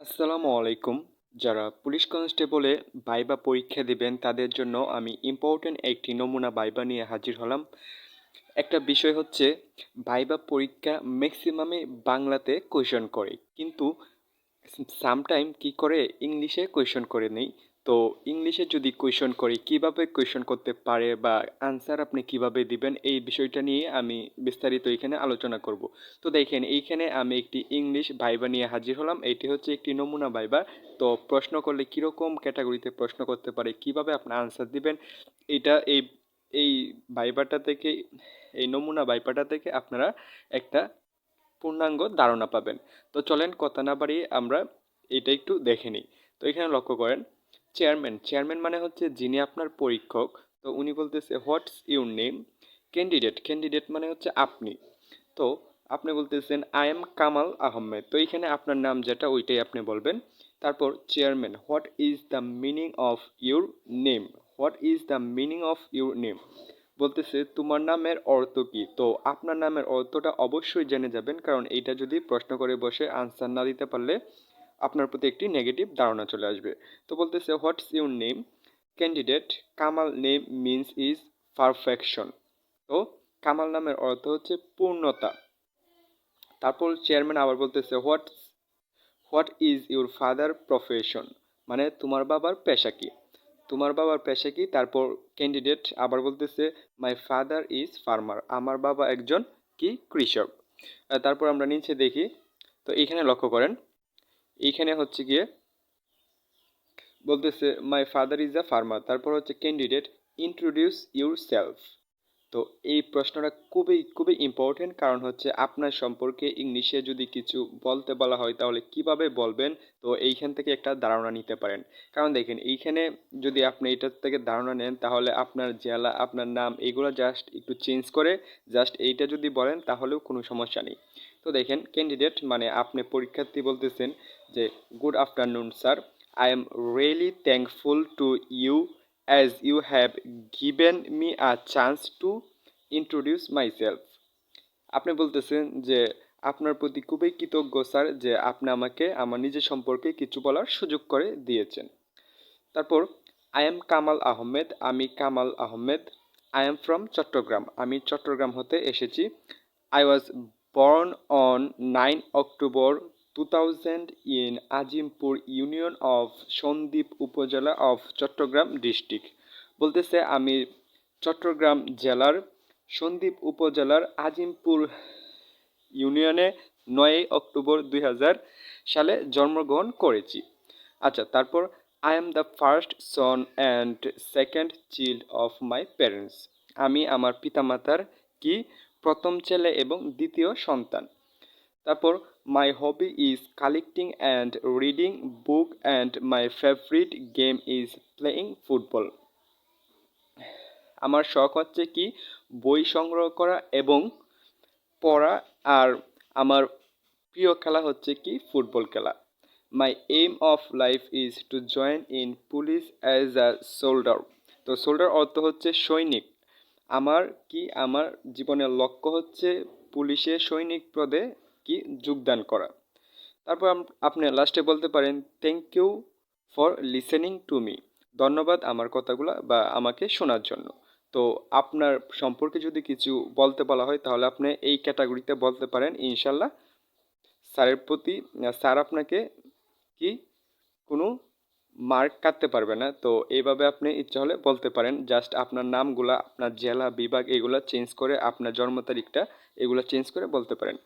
আসসালামু আলাইকুম। যারা পুলিশ কনস্টেবলে ভাইবা পরীক্ষা দিবেন, তাদের জন্য আমি ইম্পর্টেন্ট একটি নমুনা ভাইবা নিয়ে হাজির হলাম। একটা বিষয় হচ্ছে, ভাইবা পরীক্ষা ম্যাক্সিমামে বাংলাতে কোয়েশন করে, কিন্তু সামটাইম কি করে? ইংলিশে কোয়েশন করে নেই। তো ইংলিশে যদি কোয়েশন করি, কীভাবে কোয়েশন করতে পারে বা আনসার আপনি কীভাবে দিবেন, এই বিষয়টা নিয়ে আমি বিস্তারিত এখানে আলোচনা করব। তো দেখেন, এইখানে আমি একটি ইংলিশ ভাইবা নিয়ে হাজির হলাম। এটি হচ্ছে একটি নমুনা ভাইবা তো প্রশ্ন করলে কীরকম ক্যাটাগরিতে প্রশ্ন করতে পারে, কীভাবে আপনার আনসার দিবেন, এটা এই এই ভাইবাটা থেকে, এই নমুনা ভাইবাটা থেকে আপনারা একটা পূর্ণাঙ্গ ধারণা পাবেন। তো চলেন কথা না বাড়িয়ে আমরা এটা একটু দেখে নিই। তো এখানে লক্ষ্য করেন চেয়ারম্যান চেয়ারম্যান মানে হচ্ছে যিনি আপনার পরীক্ষক। তো উনি বলতেছে what's your name candidate candidate মানে হচ্ছে আপনি। তো আপনি বলতেছেন আই এম কামাল আহমেদ তো এখানে আপনার নাম যেটা, ওইটাই আপনি বলবেন। তারপর chairman what is the meaning of your name what is the meaning of your name বলতেছে, তোমার নামের অর্থ কি? তো আপনার নামের অর্থটা অবশ্যই জেনে যাবেন, কারণ এইটা যদি প্রশ্ন করে বসে আনসার না দিতে পারলে আপনার প্রতি একটি নেগেটিভ ধারণা চলে আসবে। তো বলতেছে what's your name candidate Kamal name means is perfection তো কামাল নামের অর্থ হচ্ছে পূর্ণতা। তারপর চেয়ারম্যান আবার বলতেছে what what is your father profession মানে তোমার বাবার পেশা কি? তোমার বাবার পেশা কি? তারপর ক্যান্ডিডেট আবার বলতেছে মাই ফাদার ইজ ফার্মার আমার বাবা একজন কি? কৃষক। তারপর আমরা নিচে দেখি। তো এখানে লক্ষ্য করেন এইখানে হচ্ছে গিয়ে বলতেছে my father is a farmer তারপর হচ্ছে ক্যান্ডিডেট ইন্ট্রোডিউস ইউর সেলফ তো এই প্রশ্নটা খুবই খুবই ইম্পর্টেন্ট কারণ হচ্ছে, আপনার সম্পর্কে ইংলিশে যদি কিছু বলতে বলা হয়, তাহলে কীভাবে বলবেন? তো এইখান থেকে একটা ধারণা নিতে পারেন। কারণ দেখেন, এইখানে যদি আপনি এটার থেকে ধারণা নেন, তাহলে আপনার জেলা, আপনার নাম, এগুলো জাস্ট একটু চেঞ্জ করে জাস্ট এইটা যদি বলেন, তাহলেও কোনো সমস্যা নেই। তো দেখেন ক্যান্ডিডেট মানে আপনি পরীক্ষার্থী বলতেছেন যে good afternoon sir I am really thankful to you as you have given me a chance to introduce myself আপনি বলতেছেন যে, আপনার প্রতি খুবই কৃতজ্ঞ স্যার যে আপনি আমাকে, আমার নিজের সম্পর্কে কিছু বলার সুযোগ করে দিয়েছেন। তারপর আই এম কামাল আহমেদ আমি Kamal Ahmed I am from Chattogram আমি চট্টগ্রাম হতে এসেছি। I was on nine October two thousand in Azimpur union of Sandwip upazila of Chattogram district বলতেছে, আমি চট্টগ্রাম জেলার সন্দ্বীপ উপজেলার আজিমপুর ইউনিয়নে নয়ই অক্টোবর দুই হাজার সালে জন্মগ্রহণ করেছি। আচ্ছা তারপর I am the first son and second child of my parents আমি আমার পিতামাতার কি? প্রথম ছেলে এবং দ্বিতীয় সন্তান। তারপর my hobby is collecting and reading book and my favourite game is playing football আমার শখ হচ্ছে কি? বই সংগ্রহ করা এবং পড়া, আর আমার প্রিয় খেলা হচ্ছে কি? ফুটবল খেলা। My aim of life is to join in police as a soldier তো সোল্ডার অর্থ হচ্ছে সৈনিক। আমার কি আমার জীবনের লক্ষ্য হচ্ছে পুলিশে সৈনিক পদে কি যোগদান করা? তারপর আপনি লাস্টে বলতে পারেন thank you for listening to me ধন্যবাদ আমার কথাগুলো বা আমাকে শোনার জন্য। তো আপনার সম্পর্কে যদি কিছু বলতে বলা হয়, তাহলে আপনি এই ক্যাটাগরিতে বলতে পারেন, ইনশাল্লাহ। স্যারের প্রতি স্যার আপনাকে কি কোনো মার্ক কাটতে পারবে না। তো এইভাবে আপনি ইচ্ছা হলে বলতে পারেন জাস্ট আপনার নামগুলা, আপনার জেলা, বিভাগ, এগুলো চেঞ্জ করে আপনার জন্ম তারিখটা, এগুলো চেঞ্জ করে বলতে পারেন।